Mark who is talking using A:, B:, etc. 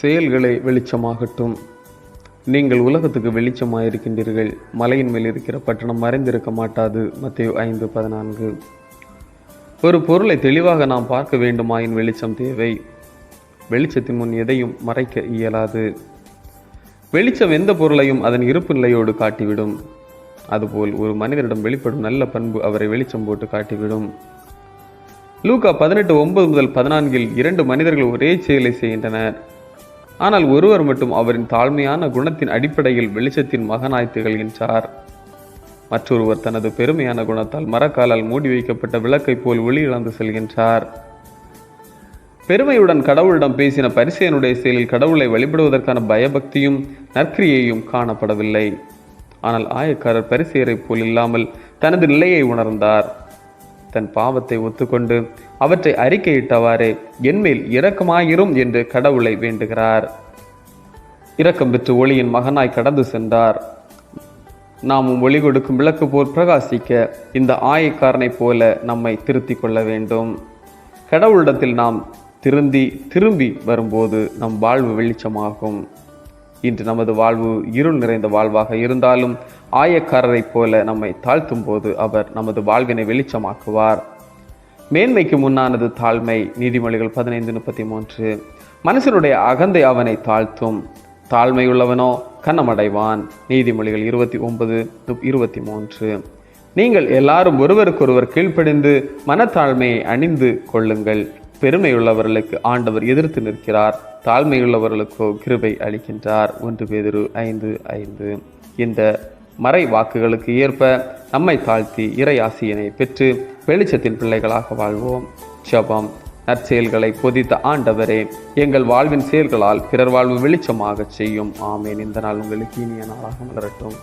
A: செயல்களை வெளிச்சமாகட்டும் நீங்கள் உலகத்துக்கு வெளிச்சமாக இருக்கின்றீர்கள் மலையின் மேல் இருக்கிற பட்டணம் மறைந்திருக்க மாட்டாது மத்திய ஐந்து பதினான்கு ஒரு பொருளை தெளிவாக நாம் பார்க்க வேண்டுமாயின் வெளிச்சம் தேவை வெளிச்சத்தின் முன் எதையும் மறைக்க இயலாது வெளிச்சம் எந்த பொருளையும் அதன் இருப்பு நிலையோடு காட்டிவிடும் அதுபோல் ஒரு மனிதரிடம் வெளிப்படும் நல்ல பண்பு அவரை வெளிச்சம் போட்டு காட்டிவிடும் லூகா பதினெட்டு ஒன்பது முதல் பதினான்கில் இரண்டு மனிதர்கள் ஒரே செயலை செய்கின்றனர் ஆனால் ஒருவர் மட்டும் அவரின் தாழ்மையான குணத்தின் அடிப்படையில் வெளிச்சத்தின் மகனாய் திகழ்கின்றார் மற்றொருவர் தனது பெருமையான குணத்தால் மரக்காலால் மூடி வைக்கப்பட்ட விளக்கைப் போல் ஒளி இழந்து செல்கின்றார் பெருமையுடன் கடவுளிடம் பேசின பரிசையனுடைய செயலில் கடவுளை வழிபடுவதற்கான பயபக்தியும் நற்கிரியையும் காணப்படவில்லை ஆனால் ஆயக்காரர் பரிசேரை போல் இல்லாமல் தனது நிலையை உணர்ந்தார் தன் பாவத்தை ஒத்துக்கொண்டு அவற்றை அறிக்கையிட்டவாறே என்மேல் இரக்கமாயிரும் என்று கடவுளை வேண்டுகிறார் இரக்கம் பெற்று ஒளியின் மகனாய் கடந்து சென்றார் நாமும் ஒளி கொடுக்கும் விளக்கு போல் பிரகாசிக்க இந்த ஆயக்காரனை போல நம்மை திருத்தி கொள்ள வேண்டும் கடவுளிடத்தில் நாம் திருந்தி திரும்பி வரும்போது நம் வாழ்வு வெளிச்சமாகும் இன்று நமது வாழ்வு இருள் நிறைந்த வாழ்வாக இருந்தாலும் ஆயக்காரரைப் போல நம்மை தாழ்த்தும் போது அவர் நமது வாழ்வினை வெளிச்சமாக்குவார் மேன்மைக்கு முன்னானது தாழ்மை நீதிமொழிகள் பதினைந்து முப்பத்தி மூன்று மனுஷனுடைய அகந்தை அவனை தாழ்த்தும் தாழ்மையுள்ளவனோ கண்ணமடைவான் நீதிமொழிகள் இருபத்தி ஒன்பது இருபத்தி மூன்று நீங்கள் எல்லாரும் ஒருவருக்கொருவர் கீழ்ப்படிந்து மனத்தாழ்மையை அணிந்து கொள்ளுங்கள் பெருமையுள்ளவர்களுக்கு ஆண்டவர் எதிர்த்து நிற்கிறார் தாழ்மையுள்ளவர்களுக்கோ கிருபை அளிக்கின்றார் ஒன்று பேதிரு ஐந்து ஐந்து இந்த மறை வாக்குகளுக்கு ஏற்ப நம்மை தாழ்த்தி இறை ஆசியினை பெற்று வெளிச்சத்தின் பிள்ளைகளாக வாழ்வோம் ஜபம் நற்செயல்களை பொதித்த ஆண்டவரே எங்கள் வாழ்வின் செயல்களால் பிறர் வாழ்வு வெளிச்சமாக செய்யும் ஆமேன் இந்த நாள் உங்களுக்கு இனிய நாளாக மலரட்டும்